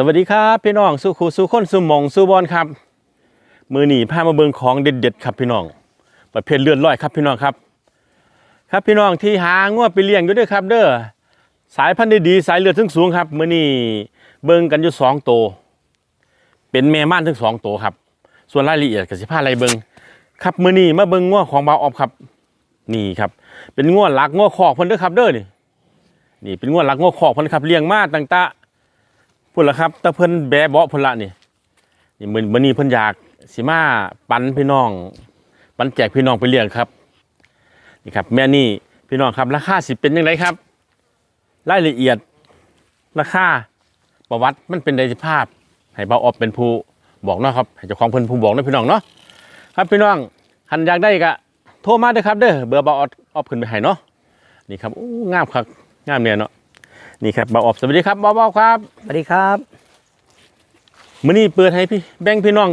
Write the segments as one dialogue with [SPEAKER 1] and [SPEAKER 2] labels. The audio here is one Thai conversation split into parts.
[SPEAKER 1] สวัสดีครับพี่น้องสุขูสุคนสุหมองสุบอลครับ มือหนีพามาเบิงของเด็ดๆครับพี่น้อง ประเภทเลือดร้อยครับพี่น้องครับ ครับพี่น้องที่หางวไปเลี้ยงอยู่ด้วยครับ เด้อสายพันธุ์ดีๆสายเลือดถึงสูงครับมือนี้เบิงกันอยู่สองโตวเป็นแม่ม่านถึงสองโตวครับ ส่วนรายละเอียดกับสิพาอะไรเบิงครับมือนี้มาเบิงง้วของบาวออฟครับ นี่ครับ เป็นง้วหลักง้วคอกพิ่นเด้อครับ เด้อนี่นี่เป็นง้วหลักง้วคอกพิ่นครับเลี้ยงมาต่างๆ พุ่นละครับตะเพิ่นแบะเบาะพุ่นละนี่นี่มื้อมือนี้เพิ่นอยากสิมาปันพี่น้อง ปันแจกพี่น้องไปเลี้ยงครับ นี่ครับ แม่นี่พี่น้องครับ ราคาสิเป็นยังไงครับ รายละเอียด ราคาประวัติมันเป็นไดสิภาพ ให้เบาออบเป็นผู้บอกเนาะครับให้เจ้าของเพิ่นผู้บอกเนาะพี่น้องเนาะครับพี่น้องคันอยากได้ก็โทรมาเด้อครับเด้อเบอร์เบาออบออบขึ้นไปให้เนาะนี่ครับงามครับงามเนี่ยเนาะ นี่ครับเบาออบสวัสดีครับเบาเบาครับ
[SPEAKER 2] สวัสดีครับ
[SPEAKER 1] มื้อนี้เปิดให้พี่แบ่งพี่น้อง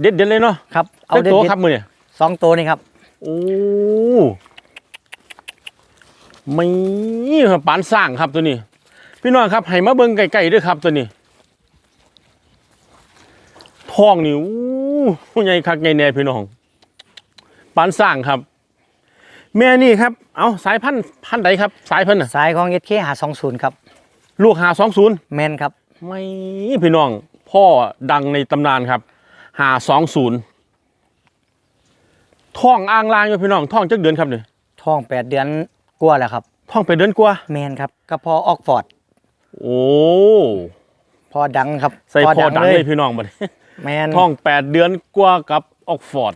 [SPEAKER 1] เด็ดเด็ดๆเลยเนาะ
[SPEAKER 2] ครับเอา
[SPEAKER 1] เอา
[SPEAKER 2] เด็ด
[SPEAKER 1] โต
[SPEAKER 2] ๆ
[SPEAKER 1] ครับมื้อเนี่ย
[SPEAKER 2] สองตัวนี่ครับ
[SPEAKER 1] โอ้ไม่ครับปานสร้างครับตัวนี้ พี่น้องครับให้มาเบิ่งไก่ๆด้วยครับตัวนี้ท้องนี่อู้ใหญ่คักใหญ่แน่พี่น้องปานสร้างครับ แม่นี่ครับ เอาสายพันธุ์พันธุ์ใดครับ สายพันธุ์น่ะ
[SPEAKER 2] สายของเอสเคหาสองศูนย์ครับ
[SPEAKER 1] ลูกหาสองศูนย์
[SPEAKER 2] แมนครับ
[SPEAKER 1] ไม่พี่น้อง พ่อดังในตำนานครับหาสองศูนย์ท่องอ่างลางอยู่พี่น้องท่องจักเดือนครับเนี่ย
[SPEAKER 2] ท้องแปดเดือนกลัวาแล้วครับ
[SPEAKER 1] ท่องไปเดือนกว่า
[SPEAKER 2] แมนครับก็พอออกฟอร์ด
[SPEAKER 1] โอ้
[SPEAKER 2] พอดังครับ
[SPEAKER 1] ใส่พอดังเลยพี่น้องบัดนี้
[SPEAKER 2] แมน
[SPEAKER 1] ท่องแปดเดือนกว่ากับออกฟอร์ด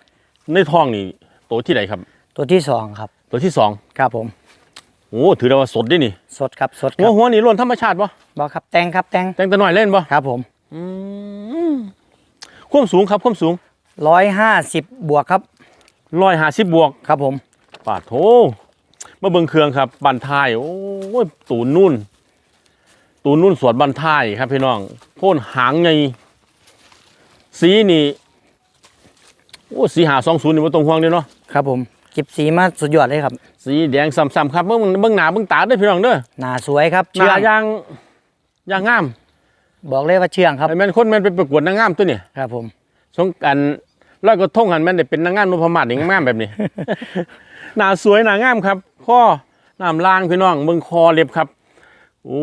[SPEAKER 1] ในท่องนี่ตัวที่ไหนครับ
[SPEAKER 2] ตัวที่สองครับ
[SPEAKER 1] ตัวที่สอง
[SPEAKER 2] ครับผม
[SPEAKER 1] โอ้ถือได้ว่าสดเด้วยนี่
[SPEAKER 2] สดครับสดค
[SPEAKER 1] หัว
[SPEAKER 2] รับ
[SPEAKER 1] หัวนี่ล้วนธรรมชาติปะ
[SPEAKER 2] บอกครับแตงครับแตง
[SPEAKER 1] แต่งแต่น้อยเล่นปะ
[SPEAKER 2] ครับผม
[SPEAKER 1] อืมความสูงครับความสูง
[SPEAKER 2] ร้อยห้าสิบบวกครับ
[SPEAKER 1] ร้อยห้าสิบบวก
[SPEAKER 2] ครับผม
[SPEAKER 1] ปาดโถมาเบิ่งเครื่องครับบันทาย โอ้ย ตูนนุ่น ตูนนุ่นสวนบันทายครับพี่น้องโพ่นหางไงสีนี่ โอ้สีหาสองศูนย์นี่ว่าตรงห่วงเด้อเนาะ
[SPEAKER 2] ครับผม จิบสีมาสุดยอดเลยครับ
[SPEAKER 1] สีแดงซ้ำๆครับเบิ่งเบิ่งหน้าเบิ่งตาเด้อพี่น้องเด้อ
[SPEAKER 2] หนาสวยครับ
[SPEAKER 1] ห
[SPEAKER 2] เชื่
[SPEAKER 1] น้า
[SPEAKER 2] อง
[SPEAKER 1] ยางยางงาม
[SPEAKER 2] บอกเลยว่าเชื่องครับ
[SPEAKER 1] ไอ้แม่นคนแม่นไปประกวดนางงามตัวนี่
[SPEAKER 2] ครับ ผม
[SPEAKER 1] สงกรารร้อยกระทงหันแม่นได้เป็นนางงามนพมาศนี่งามแบบนี้หน้าสวยหน้างามครับข้อน้ำล่างพี่น้องเบิ่งคอเล็บครับโอ้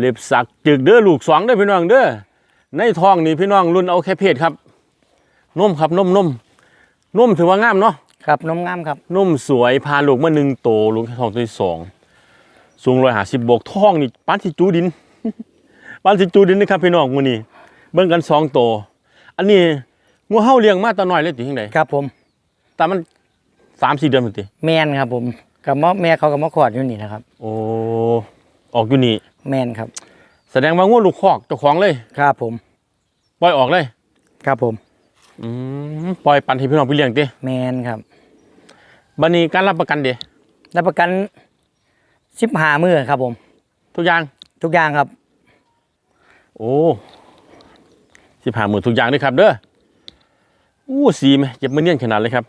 [SPEAKER 1] เล็บสักจึกเด้อลูกสองเด้อพี่น้องเด้อในท้องนี่พี่น้องรุ่นเอาแค่เพศครับนมครับนมนมนมถือว่างามเนาะ
[SPEAKER 2] ครับนมงามครับ
[SPEAKER 1] นมสวยพาลูกมาหนึ่งโตลูกท้องตัวที่สองสูงร้อยห้าสิบบวกท้องนี่ปานสิจูดินปานสิจูดินนะครับพี่น้องมื้อนี้เบิ่งกันสองโต อันนี้งัวเฮาเลี้ยงมาแตาน้อยเลยติจังได
[SPEAKER 2] ครับ ผม
[SPEAKER 1] แต่มันสามสี่เดือนพุ่นติ
[SPEAKER 2] แมนครับ ผมกับมอแม่เขากับมอขวดอยู่นี่นะครับ
[SPEAKER 1] โอ้ออกอยู่นี่
[SPEAKER 2] แมนครับ
[SPEAKER 1] แสดงว่างัวลูกคอกเจ้าของเลย
[SPEAKER 2] ครับผม
[SPEAKER 1] ปล่อยออกเลย
[SPEAKER 2] ครับผม
[SPEAKER 1] อืมปล่อยปันให้พี่น้องไปเลี้ยงติ
[SPEAKER 2] แมนครับ
[SPEAKER 1] บัดนี้การรับประกันเด้
[SPEAKER 2] รับประกันสิบหามือครับผม
[SPEAKER 1] ทุกอย่าง
[SPEAKER 2] ทุกอย่างครับ
[SPEAKER 1] โอ้สิบห้าหมื่นทุกอย่างด้วยครับ เด้ออู้สีไหมเจ็บมือเนียนขนาดเลยครับ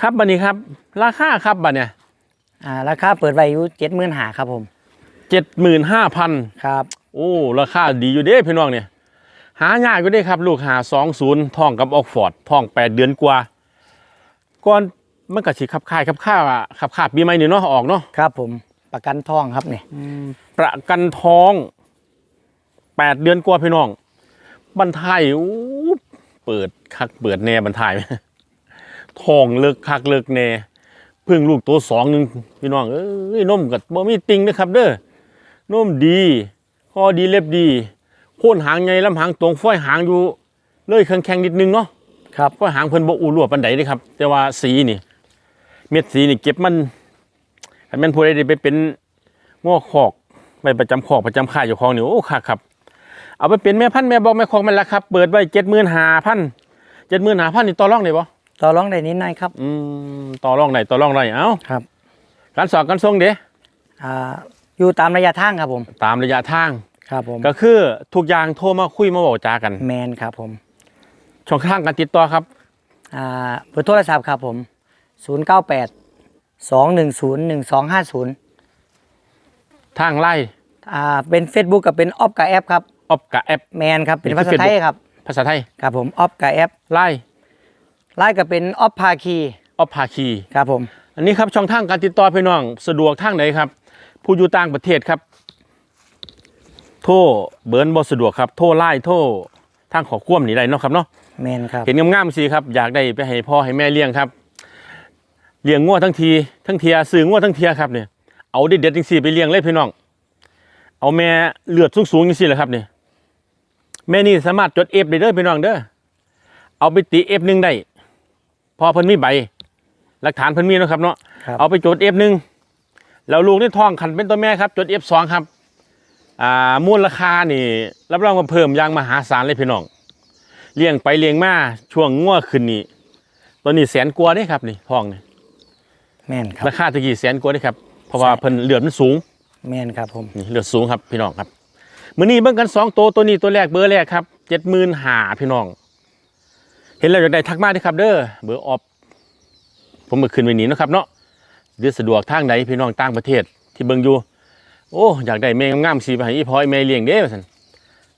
[SPEAKER 1] ครับบัดนี้ครับ ราคาครับบัดเนี่ย
[SPEAKER 2] อ่าราคาเปิดไว้อยู่เจ็ดหมื่นหาครับผม
[SPEAKER 1] เจ็ดหมื่นห้าพัน
[SPEAKER 2] ครับ
[SPEAKER 1] โอ้ ราคาดีอยู่เด้พี่น้องเนี่ย หายากอยู่เด้ครับ ลูกหาสองศูนย์ท่องกับออกฟอร์ดท่องแปดเดือนกว่าก่อนมันก็สิขับค่ายขับค่าขับค่าปีใหม่นี่เนาะออกเนาะ
[SPEAKER 2] ครับผมประกันทองครับนี่
[SPEAKER 1] ประกันท้องแปดเดือนกว่าพี่น้องบรรทายอู้เปิดคักเปิดแน่บรรทายท้องเลิกคักเลิกแน่เพิ่งลูกตัวสองหนึ่งพี่น้องเอ้ยนมกับบ่มีติงนะครับเด้อนมดีคอดีเล็บดี โค่นหางไงลำหางตรงฝ้อยหางอยู่เลยแข็งๆนิดนึงเนาะ
[SPEAKER 2] ครับ
[SPEAKER 1] ฝ้อยหางเพิ่นบ่อูรั่วปานใดเด้ครับ แต่ว่าสีนี่ เม็ดสีนี่เก็บมันถ้าแม่นผู้ใดได้ไปเป็นง้อคอกไปประจำคอกประจำค่ายอยู่ของนี่โอ้ค่ะครับ เอาไปเป็นแม่พันธุ์แม่บอกแม่คอกแม่นละครับ เปิดไว้เจ็ดหมื่นห้าพันเจ็ดหมื่นห้าพันนี่ต่อรองได้บ่
[SPEAKER 2] ต่อรองได้นิดหน่อยครับ
[SPEAKER 1] อืมต่อรองได้ต่อรองได้เอ้า
[SPEAKER 2] ครับ
[SPEAKER 1] การสอบการส่งเด้
[SPEAKER 2] อ่าอยู่ตามระยะทางครับผม
[SPEAKER 1] ตามระยะทาง
[SPEAKER 2] ครับผม
[SPEAKER 1] ก็คือทุกอย่างโทรมาคุยมาบอกจากัน
[SPEAKER 2] แมนครับผม
[SPEAKER 1] ช่องทางการติดต่อครับ
[SPEAKER 2] อ่าเบอร์โทรศัพท์ครับผมศูนย์เก้าแปดสองหนึ่งศูนย์หนึ่งสองห้าศูนย์
[SPEAKER 1] ทางไล่
[SPEAKER 2] อ่าเป็น Facebook กับเป็นออฟกับแอปครับ
[SPEAKER 1] ออฟกับแอป
[SPEAKER 2] แมนครับเป็น
[SPEAKER 1] นี่คือ
[SPEAKER 2] ภาษาไทย
[SPEAKER 1] Facebook
[SPEAKER 2] ครับ
[SPEAKER 1] ภาษาไทย
[SPEAKER 2] ครับผมออฟกับแอป
[SPEAKER 1] ไล่
[SPEAKER 2] ไลน์ก็เป็นออฟพาคี
[SPEAKER 1] ออฟพาคี
[SPEAKER 2] ครับผม
[SPEAKER 1] อันนี้ครับช่องทางการติดต่อพี่น้องสะดวกทางไหนครับ ผู้อยู่ต่างประเทศครับ โทรเบิร์นบ่สะดวกครับ โทรไล่โทรทางขอความนี่ได้เนาะครับเนาะ
[SPEAKER 2] แมนครับ
[SPEAKER 1] เห็นงามๆสิครับอยากได้ไปให้พ่อให้แม่เลี้ยงครับเลี้ยงงัวทั้งทีทั้งเทียซื้องัวทั้งเทียครับเนี่ยเอาเด็ดๆจังสี่ไปเลี้ยงเลยพี่น้อง เอาแม่เลือดสูงๆจังสี่แหละครับเนี่ยแม่นี่สามารถจดเอฟได้เด้อพี่น้องเด้อเอาไปตีเอฟหนึ่งได้พอเพิ่นมีใบ หลักฐานเพิ่นมีเนาะครับเนาะ
[SPEAKER 2] ครับ
[SPEAKER 1] เอาไปจดเอฟหนึ่งแล้วลูกนี่ท้องขันเป็นตัวแม่ครับจดเอฟสองครับ อ่ามูลราคานี่รับรองว่าเพิ่มอย่างมหาศาลเลยพี่น้องเลี้ยงไปเลี้ยงมาช่วงงัวขึ้นนี่ตัวนี้แสนกว่าเด้ครับนี่ท้องนี่
[SPEAKER 2] แมนครับ
[SPEAKER 1] ราคาตะกี้แสนกว่าเด้ครับเพราะว่า
[SPEAKER 2] ใช่
[SPEAKER 1] เพิ่นเลือดมันสูง
[SPEAKER 2] แมนครับผม
[SPEAKER 1] นี่เลือดสูงครับพี่น้องครับมื้อนี้เบิ่งกันสองตัวตัวนี้ตัวแรกเบอร์แรกครับเจ็ดหมื่นหาพี่น้อง เห็นแล้วอยากได้ทักมาเด้อครับ เด้อเบอร์ออฟผมมาขึ้นไว้นี้นาะครับเนาะหรือสะดวกทางใดพี่น้องต่างประเทศที่เบิ่งอยู่ โอ้อยากได้แม่งามๆสีไปให้อีพอยแม่เลี้ยงเด้อซั่น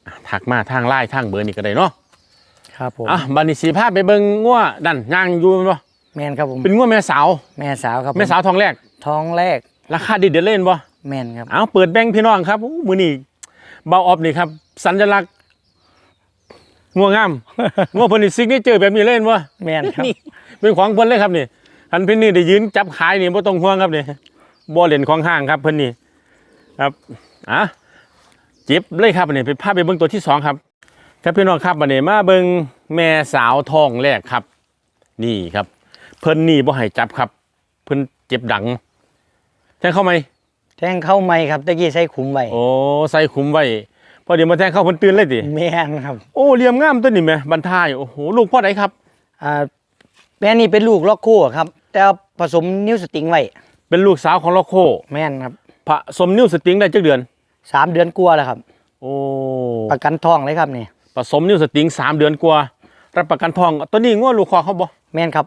[SPEAKER 1] อะทักมาทางไลน์ทางเบอร์นี่ก็ได้เนาะ
[SPEAKER 2] ครับผม
[SPEAKER 1] อะบัดนี้สีภาพไปเบิ่งงัวดันย่างอยู่แม่นบ่
[SPEAKER 2] แมนครับผม
[SPEAKER 1] เป็นงัวแม่สาว
[SPEAKER 2] แม่สาวครับผ
[SPEAKER 1] แม่สาวทองแรก
[SPEAKER 2] ท้องแรก
[SPEAKER 1] ราคาดีเด็ดเล่นบ่
[SPEAKER 2] แมนครับ
[SPEAKER 1] เอาเปิดแบงค์พี่น้องครับอู้มือนี่เบาออฟนี่ครับ สัญลักษณ์งัวงาม งัวเพิ่นนี่ซิกนี่เจอแบบนี้เล่นบ่
[SPEAKER 2] แมนครับ
[SPEAKER 1] นี่เป็นของเพิ่นเลยครับนี่คันเพิ่นนี่ได้ยืนจับขายนี่บ่ต้องห่วงครับนี่บ่เล่นของห้างครับเพิ่นนี่ ครับอะเจ็บเลยครับอันนี่ไปพาไปเบิ่งตัวที่สองครับ ครับพี่น้องครับบัดนี้มาเบิ่งแม่สาวทองแรกครับ นี่ครับ เพิ่นนี่บ่ให้จับครับ เพิ่นเจ็บดังแทงเข้าไหม
[SPEAKER 2] แทงเข้าไม่ครับตะกี้ใส่ขุมไว้
[SPEAKER 1] โอ้ใส่ขุมไว้พอเดี๋ยวมาแทงเข้าเพิ่นตื่นเลยติ
[SPEAKER 2] แมนครับ
[SPEAKER 1] โอ้เหลี่ยมงามตัวนี้แหม่บรรทายโอ้โหลูกพ่อไหนครับ
[SPEAKER 2] อ่าแม่นี่เป็นลูกล็อกคู่ครับ แต่ผสมนิ้วสติงไว้
[SPEAKER 1] เป็นลูกสาวของลอโค
[SPEAKER 2] แม่นครับ
[SPEAKER 1] ผสมนิ้วสติงได้จักเดือน
[SPEAKER 2] สามเดือนกลัวาแล้วครับ
[SPEAKER 1] โอ้
[SPEAKER 2] ประกันท้องเลยครับนี่
[SPEAKER 1] ผสมนิ้วสติงสามเดือนกว่ารับประกันทองตัวนี้ง้อลูกคอกเขาบ่
[SPEAKER 2] แม่นครับ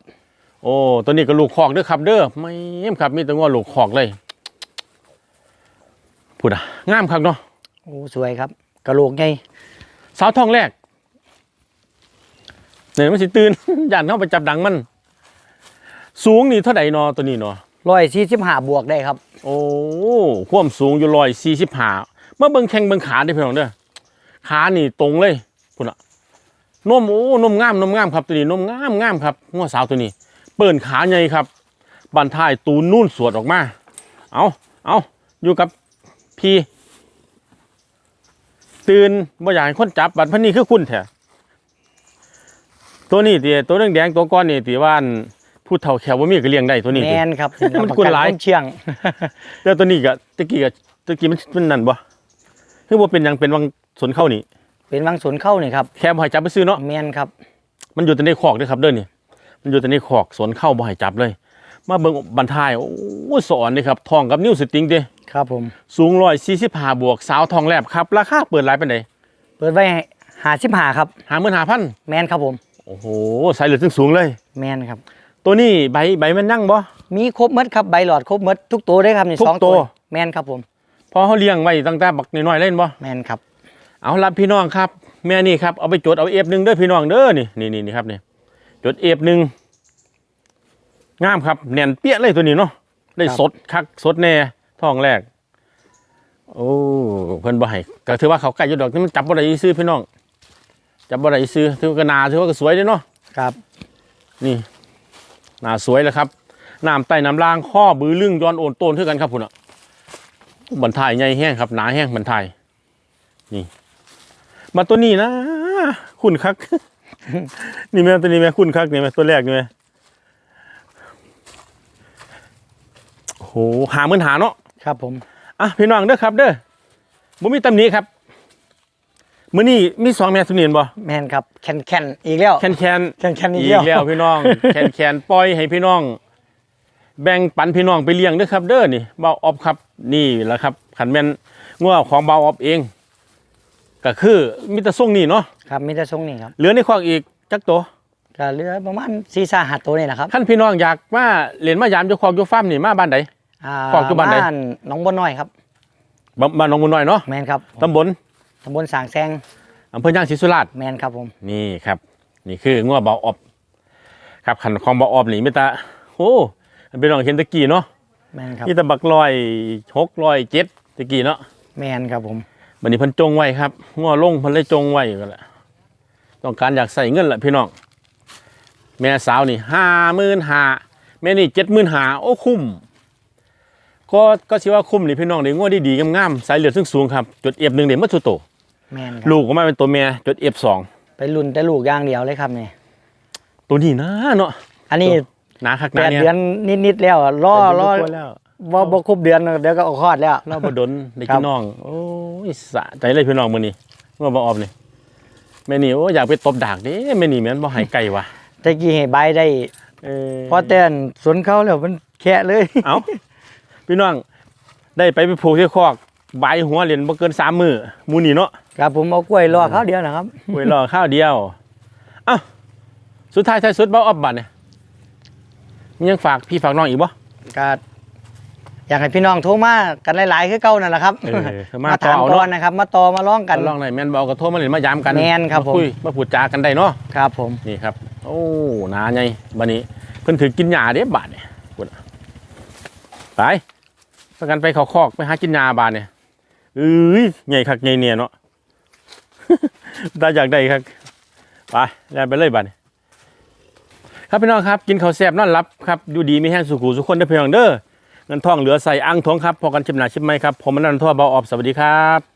[SPEAKER 1] โอ้ตัวนี้ก็ลูกคอกเด้อครับเด้อไม่เอ็มครับมีแต่ง้อลูกคอกเลยพูดอะงามครับเนาะ
[SPEAKER 2] โอ้สวยครับกระโหลกใหญ่
[SPEAKER 1] สาวทองแรกเนี่ยมันสิตื่น ย่านเข้าไปจับดังมัน สูงนี่เท่าไหร่นอตัวนี้เนาะ
[SPEAKER 2] ร้อยสี่สิบห้าบวกได้ครับ
[SPEAKER 1] โอ้ความสูงอยู่ร้อยสี่สิบห้าเมื่อเบิ่งแข้งเบิ่งขาได้อพี่น้องเด้อขานี่ตรงเลยพุ่นอะนมโอ้นมงามนมงามครับตัวนี้นมงามงามครับงัวสาวตัวนี้ เปิ่นขาใหญ่ครับบันท้ายตูนนู่นสวดออกมา เอาเอาอยู่กับพี่ ตื่นบ่อยากให้คนจับบัดพันนี้คือคุณแท้ตัวนี้ตีตัวแดงๆตัวก้อนนี่ตีว่าน ผู้เฒ่าแขวว่ามีก็เลี้ยงได้ตัวนี้
[SPEAKER 2] แม
[SPEAKER 1] ติ
[SPEAKER 2] นครับ
[SPEAKER 1] มันกุนหลาย
[SPEAKER 2] เชียง
[SPEAKER 1] แล้วตัวนี้ก็ตะกี้ก็ตะกี้มันมันนั่นบ่คือบ่เป็นหยังเป็นวังสนเข้านี่
[SPEAKER 2] เป็นวังสวนเข้านี่ครับ
[SPEAKER 1] แค่บ่ให้จับไปซื้อเนาะ
[SPEAKER 2] แมนครับ
[SPEAKER 1] มันอยู่แต่ในคอกเด้อครับเด้อนี่ มันอยู่แต่ในคอกสนเข้าบ่ให้จับเลย มาเบิ่งบรรทายโอ้สอนนี่ครับทองกับนิ้วสติงเด้
[SPEAKER 2] ครับผม
[SPEAKER 1] สูง145บวกสาวทองแลบครับ ราคาเปิดหลายปานใด
[SPEAKER 2] เปิดไว้หาสิบหาครับ
[SPEAKER 1] 55,000
[SPEAKER 2] แมนครับผม
[SPEAKER 1] โอ้โหสายเหลือดสูงๆเลย
[SPEAKER 2] แมนครับ
[SPEAKER 1] ตัวนี้ใบใบมันยั่งบ่
[SPEAKER 2] มีครบหมดครับใบหลอดครบหมดทุกตัวได้ครับนี่
[SPEAKER 1] ทุก
[SPEAKER 2] สอง
[SPEAKER 1] ตัว
[SPEAKER 2] แมนครับผม
[SPEAKER 1] พอเขาเลี้ยงไว้ตั้งแต่บักน้อยๆเล่นบ่
[SPEAKER 2] แมนครับ
[SPEAKER 1] เอารับพี่น้องครับ แม่นี่ครับเอาไปจดเอาเอฟหนึ่งเด้อพี่น้องเด้อนี่นี่นี่นี่ครับนี่จดเอฟหนึ่งงามครับแน่นเปี้ยเลยตัวนี้เนาะได้สดคักสดแน่ท้องแรก โอ้เพิ่นบ่ให้ก็ถือว่าเขาใกล้อยู่ดอกนี่มันจับบ่ได้ซื้อพี่น้องจับบ่ได้ซื้อถือว่าก็นาถือว่าก็สวยเด้เนาะ
[SPEAKER 2] ครับ
[SPEAKER 1] นี่ หนาสวยเลยครับน้ำใต้น้ำล่างข้อบือลึงย้อนโอนโตนเท่ากันครับพุ่นอะบรรทายใหญ่แห้งครับหนาแห้งบรรทายนี่มาตัวนี้นะ คุณคัก นี่แม่ตัวนี้แม่คุณคักนี่แม่ตัวแรกนี่แม่โอ้โหหาเหมือนหาเนาะ
[SPEAKER 2] ครับผม
[SPEAKER 1] อะพี่น้องเด้อครับ เด้อบ่มีตำหนิครับ มื้อนี้มีสองแม่สุนีนบ่
[SPEAKER 2] แมนครับแคนแคนอีกแล้ว
[SPEAKER 1] แคนแคน
[SPEAKER 2] แคนแคนอี
[SPEAKER 1] อี
[SPEAKER 2] ก
[SPEAKER 1] ก
[SPEAKER 2] แล้
[SPEAKER 1] แล้ววพี่น้องแคนแคนปล่อยให้พี่น้อง แบ่งปันพี่น้องไปเลี้ยงเด้อครับ เด้อนี่เบาออฟครับนี่แหละครับขันแม่นงัวของเบาออฟเองก็คือมีแต่ส่งนี่เนาะ
[SPEAKER 2] ครับมีแต่ทรงนี่ครับ
[SPEAKER 1] เหลือในคอกอีกจักตัว
[SPEAKER 2] ก็เหลือประมาณสี่สาหัสตัวนี่แหละครับ
[SPEAKER 1] ท่านพี่น้องอยากมาเรียนมายามเจ้าของอยู่ฟาร์มนี่มาบ้านใด
[SPEAKER 2] อ่า
[SPEAKER 1] ขอบคุณบ้านไหน
[SPEAKER 2] หนองบัวน้อยครับ
[SPEAKER 1] บ้านบ้านหนองบุญน้อยเนาะ
[SPEAKER 2] แมนครับ
[SPEAKER 1] ตำบล
[SPEAKER 2] ตำบลสางแซง
[SPEAKER 1] อำเภอย่างศรีสุราษฎร์
[SPEAKER 2] แมนครับผม
[SPEAKER 1] นี่ครับ นี่คืองัวเบาออบครับขันของเบาออบนี่ไม่ตาโอ้มันเป็นลองเห็นตะกี้เนาะ
[SPEAKER 2] แมนครับ
[SPEAKER 1] นี่ตะบักลอยหกลอยเจ็ดตะกี้เนาะ
[SPEAKER 2] แมนครับผม
[SPEAKER 1] วันนี้เพิ่นจงไว้ครับงัวลงเพิ่นเลยจงไว้กันแหละต้องการอยากใส่เงินแหละพี่น้องแม่สาวนี่ห้าหมื่นห้าแม่นี่เจ็ดหมื่นห้าโอ้คุ้มก็ก็ชื่อว่าคุ้มนี่พี่น้องเดี๋ยวงัวดีๆงามๆสายเลือดสูงๆครับจุดเอฟหนึ่งเดี๋ยวมัดสุดโต
[SPEAKER 2] แมนครับ
[SPEAKER 1] ลูกก็มาเป็นตัวแม่จุดเอฟสอง
[SPEAKER 2] ไปรุ่นแต่ลูกอย่างเดียวเลยครับนี่
[SPEAKER 1] ตัวนี้นะเนาะ
[SPEAKER 2] อันนี้
[SPEAKER 1] หนาคักห
[SPEAKER 2] แป
[SPEAKER 1] นา
[SPEAKER 2] ด
[SPEAKER 1] เนี่ย
[SPEAKER 2] เดือนนิดๆแล้วอะรอรอ
[SPEAKER 1] เป็นตัวแล้ว
[SPEAKER 2] บ่บ่ครบเดือนเดี๋ยวก็ออกคลอดแล้ว
[SPEAKER 1] เราบดนได้
[SPEAKER 2] ครั
[SPEAKER 1] กิน
[SPEAKER 2] บ
[SPEAKER 1] น้อง โอ้ยสะใจเลยพี่น้องมื้อนี้ว่าบ่ออมนี่แม่นี่โอ้อยากไปตบดากเด้แม่นี่แม่นบ่ใหายไก่ว่ะ
[SPEAKER 2] ตะกี้ให้ใบได้
[SPEAKER 1] เออ
[SPEAKER 2] พอแต่นสวนเขาแล้วมันแค่เลย
[SPEAKER 1] เอ้าพี่น้องได้ไปไปผูกที่คอก ใบายหัวเหรียญบ่เกิน3มื้อหมูนี่เนาะ
[SPEAKER 2] ครับผมเอากล้วยรอเขาเดียวนะครับ
[SPEAKER 1] ไว้รอข้าวเดียวเอ้าสุดท้ายท้ายสุดบ่ออมบัดเนี่ยมียังฝากพี่ฝากน้องอีกบ่
[SPEAKER 2] ก็อยากให้พี่น้องโทรมากันหลายๆคือเก่านั่นแหละครับ
[SPEAKER 1] เออมา
[SPEAKER 2] มา
[SPEAKER 1] ต่อ
[SPEAKER 2] ถาม
[SPEAKER 1] เอา
[SPEAKER 2] ก่อน
[SPEAKER 1] เนาะ
[SPEAKER 2] นะครับ มาต่อมาร้องกัน
[SPEAKER 1] ลองได้แม่นบ่เอาก็โทรมาเล่นมายามกัน
[SPEAKER 2] แม่นครับผม
[SPEAKER 1] คุยมาพูดจากันได้เนาะ
[SPEAKER 2] ครับผม
[SPEAKER 1] นี่ครับ โอ้หนาไงบันนี้ เพิ่นถือกินหญ้าเด้บาดเนี่ยพุ่นน่ะไปประกันไปเขาคอกไปหากินหญ้าบาดเนี่ย เอ้ยใหญ่คักใหญ่เนี่ยเนาะตาอยากได้ครับไปแล้วไปเลยบัดนี้ครับพี่น้องครับ กินข้าวแซ่บนอนรับครับดูดีไม่แห้งสุขุสุขคนได้เพียงเด้อเงินทองเหลือใส่อ่างทองครับพอกันชิมหนาชิมไหมครับผมมันนันทวเบาออบสวัสดีครับ